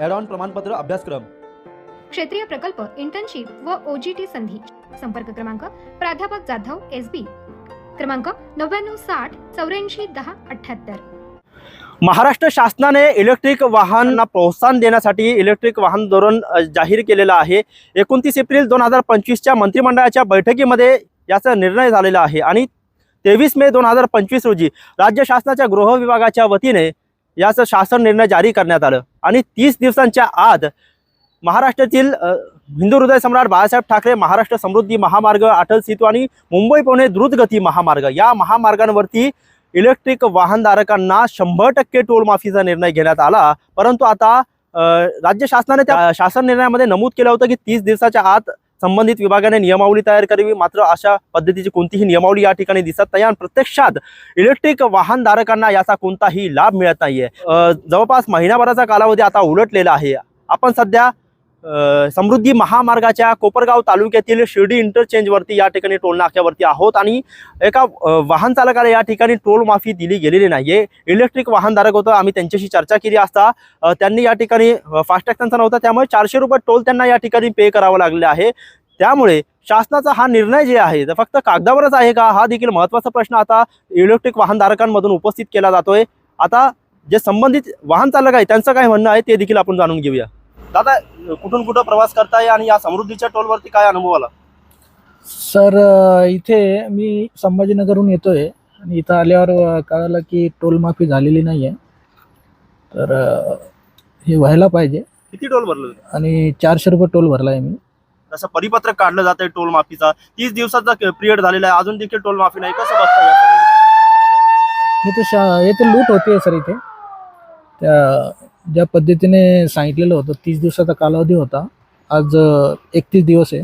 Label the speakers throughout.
Speaker 1: ॲडॉन प्रमाणपत्र अभ्यासक्रम.
Speaker 2: क्षेत्रीय प्रकल्प इंटर्नशिप व ओजीटी संधी. संपर्क क्रमांक प्राध्यापक जाधव एस बी क्रमांक नव्याण्णव साठ चौऱ्याऐंशी दहा अठ्ठ्याहत्तर
Speaker 3: महाराष्ट्र शासनाने इलेक्ट्रिक वाहनांना प्रोत्साहन देण्यासाठी इलेक्ट्रिक वाहन धोरण जाहीर केलेलं आहे. एकोणतीस एप्रिल दोन हजार पंचवीसच्या मंत्रिमंडळाच्या बैठकीमध्ये याचा निर्णय झालेला आहे. आणि तेवीस मे दोन हजार पंचवीस रोजी राज्य शासनाच्या गृह विभागाच्या वतीने याचं शासन निर्णय जारी करण्यात आलं. आणि तीस दिवसांच्या आत महाराष्ट्रातील हिंदू हृदय सम्राट बाळासाहेब ठाकरे महाराष्ट्र समृद्धी महामार्ग अटल सेतू आणि मुंबई पुणे द्रुतगती महामार्ग या महामार्गांवरती इलेक्ट्रिक वाहनधारकांना शंभर टक्के टोल माफीचा निर्णय घेण्यात आला. परंतु आता राज्य शासनाने त्या शासन निर्णयामध्ये नमूद केलं होतं की तीस दिवसाच्या आत संबंधित विभागाने नियमावली तयार करावी. मात्र अशा पद्धतीची कोणतीही नियमावली या ठिकाणी दिसत नाही आणि प्रत्यक्षात इलेक्ट्रिक वाहनधारकांना याचा कोणताही लाभ मिळत नाहीये. जवळपास महिनाभराचा कालावधी आता उलटलेला आहे. आपण सध्या समृद्धी महामार्गाच्या कोपरगाव तालुक्यातील शिर्डी इंटरचेंजवरती या ठिकाणी टोल नाक्यावरती आहोत आणि एका वाहन चालकाला या ठिकाणी टोल माफी दिली गेलेली नाहीये. इलेक्ट्रिक वाहनधारक होतं आम्ही त्यांच्याशी चर्चा केली असता. त्यांनी या ठिकाणी फास्टॅग त्यांचा नव्हता त्यामुळे चारशे रुपये टोल त्यांना या ठिकाणी पे करावं लागले आहे. त्यामुळे शासनाचा हा निर्णय जे आहे तर फक्त कागदावरच आहे का? हा देखील महत्त्वाचा प्रश्न आता इलेक्ट्रिक वाहनधारकांमधून उपस्थित केला जातोय. आता जे संबंधित वाहन चालक आहे त्यांचं काय म्हणणं आहे ते देखील आपण जाणून घेऊया. दादा कुठून कुठं प्रवास करताय आणि या समृद्धीच्या टोलवरती काय अनुभव आला?
Speaker 4: सर इथे मी संभाजीनगरहून येतोय आणि इथं आल्यावर कळालं की टोल माफी झालेली नाही आहे तर हे व्हायला पाहिजे.
Speaker 3: किती टोल भरलं
Speaker 4: आणि चारशे रुपये टोल भरला आहे मी.
Speaker 3: जसं परिपत्रक काढलं जात आहे टोल माफीचा? तीस दिवसाचा पिरियड झालेला आहे. अजून देखील टोल माफी नाही. कसं बघता या सगळ्या गोष्टी?
Speaker 4: इथे शा इथे लूट होते सर इथे. त्या ज्या पद्धतीने सांगितलेलं होतं तीस दिवसाचा कालावधी होता. आज एकतीस दिवस आहे.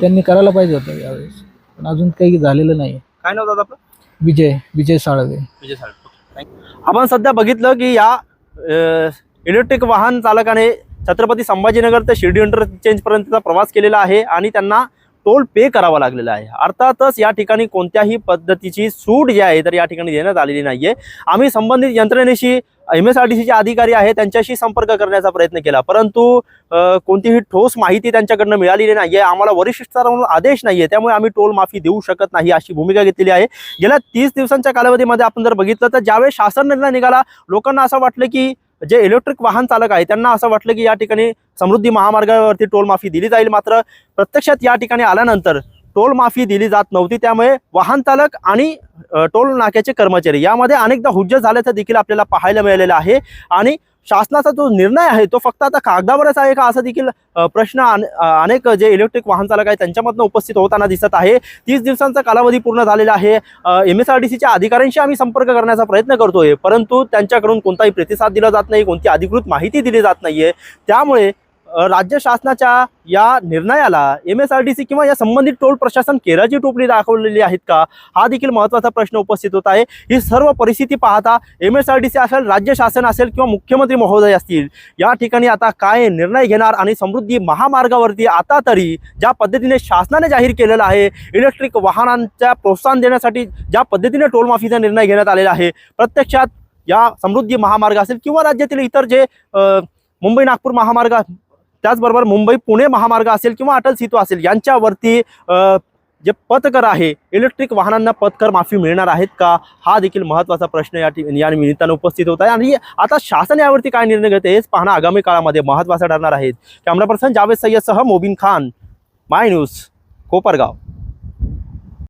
Speaker 4: त्यांनी करायला पाहिजे होतं यावेळेस. पण अजून काही झालेलं नाही.
Speaker 3: काय नाव दादा आपलं?
Speaker 4: विजय विजय साळवे.
Speaker 3: विजय साळवे. आपण सध्या बघितलं की या इलेक्ट्रिक वाहन चालकाने छत्रपती संभाजीनगर ते शिर्डी इंटरचेंज पर्यंतचा प्रवास केलेला आहे आणि त्यांना टोल पे करावा लागलेला आहे. अर्थातच या ठिकाणी कोणत्याही पद्धतीची सूट जी आहे तर या ठिकाणी देण्यात आलेली नाहीये. आम्ही संबंधित यंत्रणेशी एम एस आर टी सीचे अधिकारी आहे त्यांच्याशी संपर्क करण्याचा प्रयत्न केला. परंतु कोणतीही ठोस माहिती त्यांच्याकडनं मिळालेली नाही. आहे आम्हाला वरिष्ठ स्तरावरून आदेश आहे त्यामुळे आम्ही टोल माफी देऊ शकत नाही अशी भूमिका घेतलेली आहे. गेल्या तीस दिवसांच्या कालावधीमध्ये आपण जर बघितलं तर ज्यावेळेस शासन निर्णय निघाला लोकांना असं वाटलं की जे इलेक्ट्रिक वाहन चालक आहे त्यांना असं वाटलं की या ठिकाणी समृद्धी महामार्गावरती टोल माफी दिली जाईल. मात्र प्रत्यक्षात या ठिकाणी आल्यानंतर टोल माफी दिली जात नव्हती. त्यामुळे वाहन चालक आणि टोल नाक्याचे कर्मचारी यामध्ये अनेकदा हुज्जत झाल्याचं देखील आपल्याला पाहायला मिळालेलं आहे. आणि शासनाचा जो निर्णय आहे तो फक्त आता कागदावरच आहे का? असा देखील प्रश्न अनेक जे इलेक्ट्रिक वाहन चालक आहेत त्यांच्यामधनं उपस्थित होताना दिसत आहे. तीस दिवसांचा कालावधी पूर्ण झालेला आहे. एम एस आर डी सीच्या अधिकाऱ्यांशी आम्ही संपर्क करण्याचा प्रयत्न करतोय. परंतु त्यांच्याकडून कोणताही प्रतिसाद दिला जात नाही कोणती अधिकृत माहिती दिली जात नाहीये. त्यामुळे राज्य शासनाच्या या निर्णयाला M S R T C किंवा या संबंधित टोल प्रशासन केराची टोपली दाखवलेली आहेत का? हा देखील महत्त्वाचा प्रश्न उपस्थित होत आहे. ही सर्व परिस्थिती पाहता M S R T C असेल राज्य शासन असेल किंवा मुख्यमंत्री महोदय असतील या ठिकाणी आता काय निर्णय घेणार आणि समृद्धी महामार्गावरती आता तरी ज्या पद्धतीने शासनाने जाहीर केलेलं आहे इलेक्ट्रिक वाहनांच्या प्रोत्साहन देण्यासाठी ज्या पद्धतीने टोलमाफीचा निर्णय घेण्यात आलेला आहे प्रत्यक्षात या समृद्धी महामार्ग असेल किंवा राज्यातील इतर जे मुंबई नागपूर महामार्ग त्याचबरोबर मुंबई पुणे महामार्ग असेल किंवा अटल सेतू असेल यांच्यावरती जे पथकर आहे इलेक्ट्रिक वाहनांना पथकर माफी मिळणार आहेत का? हा देखील महत्त्वाचा प्रश्न या या निमित्तानं उपस्थित होत आहे. आणि आता शासन यावरती काय निर्णय घेते हेच पाहणं आगामी काळामध्ये महत्त्वाचं ठरणार आहेत कॅमेरा पर्सन जावेद सय्यदसह मोबिन खान माय न्यूज कोपरगाव.